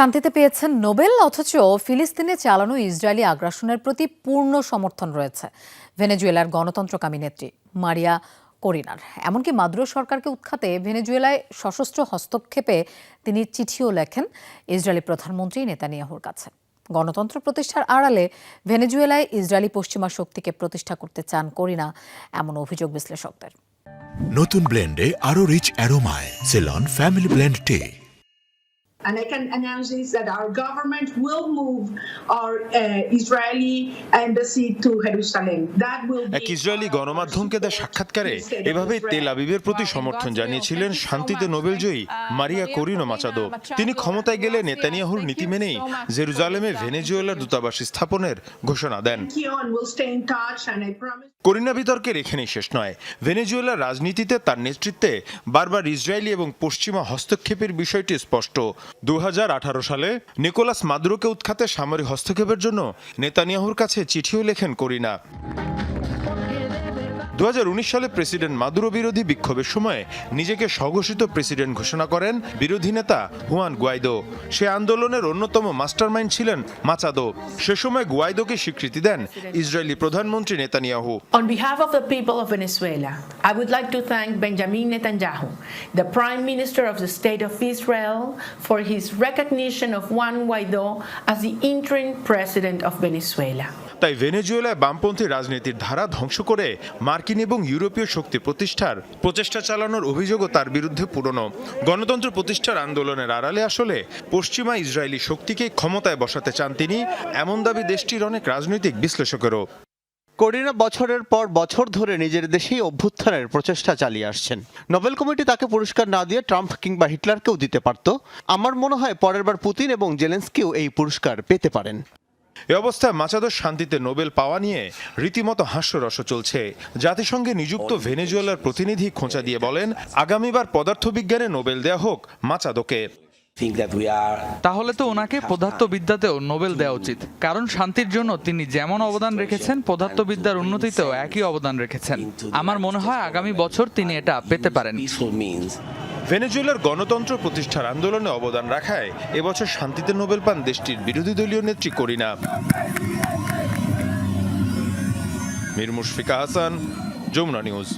শান্তিতে পেয়েছেন নোবেল, অথচ ফিলিস্তিনে চালানো ইসরায়েলি আগ্রাসনের প্রতি পূর্ণ সমর্থন রয়েছে। ভেনেজুয়েলার গণতন্ত্রকামী নেত্রী মারিয়া করিনার। এমনকি মাদুরো সরকারকে উৎখাতে ভেনেজুয়েলায় সশস্ত্র হস্তক্ষেপে তিনি চিঠিও লেখেন ইসরায়েলি প্রধানমন্ত্রী নেতানিয়াহুর কাছে। গণতন্ত্র প্রতিষ্ঠার আড়ালে ভেনেজুয়েলায় ইসরায়েলি পশ্চিমা শক্তিকে প্রতিষ্ঠা করতে চান করিনা, এমন অভিযোগ বিশ্লেষকদের। নতুন ব্লেন্ডে আরও রিচ অ্যারোমায়, সেলন, ফ্যামিলি ব্লেন্ড টে। And I can announce this that our government will move our uh, Israeli embassy to Jerusalem. That will be এক ইসরায়েলি গণমাধ্যমকে দেওয়া সাক্ষাৎকারে এভাবেই তেল আবিবের প্রতি সমর্থন জানিয়েছিলেন শান্তিতে নোবেলজয়ী মারিয়া করিনো মাচাদো তিনি ক্ষমতায় গেলে নেতানিয়াহুর নীতি মেনেই জেরুজালেমে ভেনেজুয়েলার দূতাবাস স্থাপনের ঘোষণা দেন Thank you, and we'll stay in touch. And I promise. করিনা বিতর্কের এখানেই শেষ নয় ভেনেজুয়েলার রাজনীতিতে তার নেতৃত্বে বারবার ইসরায়েলি এবং পশ্চিমা হস্তক্ষেপের বিষয়টি স্পষ্ট দু হাজার আঠারো সালে নিকোলাস মাদুরোকে উৎখাতে সামরিক হস্তক্ষেপের জন্য নেতানিয়াহুর কাছে চিঠিও লেখেন করিনা। দুহাজার উনিশ সালে প্রেসিডেন্ট মাদুরো বিরোধী বিক্ষোভের সময় নিজেকে স্বঘোষিত প্রেসিডেন্ট ঘোষণা করেন বিরোধী নেতা হুয়ান গুয়াইদো সে আন্দোলনের অন্যতম মাস্টারমাইন্ড ছিলেন মাচাদো সে সময় গুয়াইদোকে স্বীকৃতি দেন ইসরায়েলি প্রধানমন্ত্রী Netanyahu On behalf of the people of Venezuela, I would like to thank Benjamin Netanyahu, the Prime Minister of the State of Israel, for his recognition of Juan Guaido as the interim president of Venezuela. তাই ভেনেজুয়েলায় বামপন্থী রাজনীতির ধারা ধ্বংস করে মার্কিন এবং ইউরোপীয় শক্তি প্রতিষ্ঠার প্রচেষ্টা চালানোর অভিযোগও তার বিরুদ্ধে পুরনো। গণতন্ত্র প্রতিষ্ঠার আন্দোলনের আড়ালে আসলে পশ্চিমা ইসরায়েলি শক্তিকে ক্ষমতায় বসাতে চান তিনি, এমন দাবি দেশটির অনেক রাজনৈতিক বিশ্লেষকেরও। করিনা, বছরের পর বছর ধরে নিজের দেশেই অভ্যুত্থানের প্রচেষ্টা চালিয়ে আসছেন। নোবেল কমিটি তাকে পুরস্কার না দিয়ে ট্রাম্প কিংবা হিটলারকেও দিতে পারত। আমার মনে হয় পরের বার পুতিন এবং জেলেন্সকিও এই পুরস্কার পেতে পারেন। এ অবস্থায় মাচাদোর শান্তিতে নোবেল পাওয়া নিয়ে রীতিমতো হাস্যরস চলছে। জাতিসংঘে নিযুক্ত ভেনেজুয়েলার প্রতিনিধি খোঁচা দিয়ে বলেন আগামীবার পদার্থবিজ্ঞানে নোবেল দেয়া হোক মাচাদোকে তাহলে তো ওনাকে পদার্থবিদ্যাতেও নোবেল দেওয়া উচিত। কারণ শান্তির জন্য তিনি যেমন অবদান রেখেছেন পদার্থবিদ্যার উন্নতিতেও একই অবদান রেখেছেন। আমার মনে হয় আগামী বছর তিনি এটা পেতে পারেন। ভেনেজুয়েলার গণতন্ত্র প্রতিষ্ঠার আন্দোলনে অবদান রাখায় এবছর শান্তিতে নোবেল পান দেশটির বিরোধী দলীয় নেত্রী করিনা। মির মুশফিকা হাসান, যমুনা নিউজ।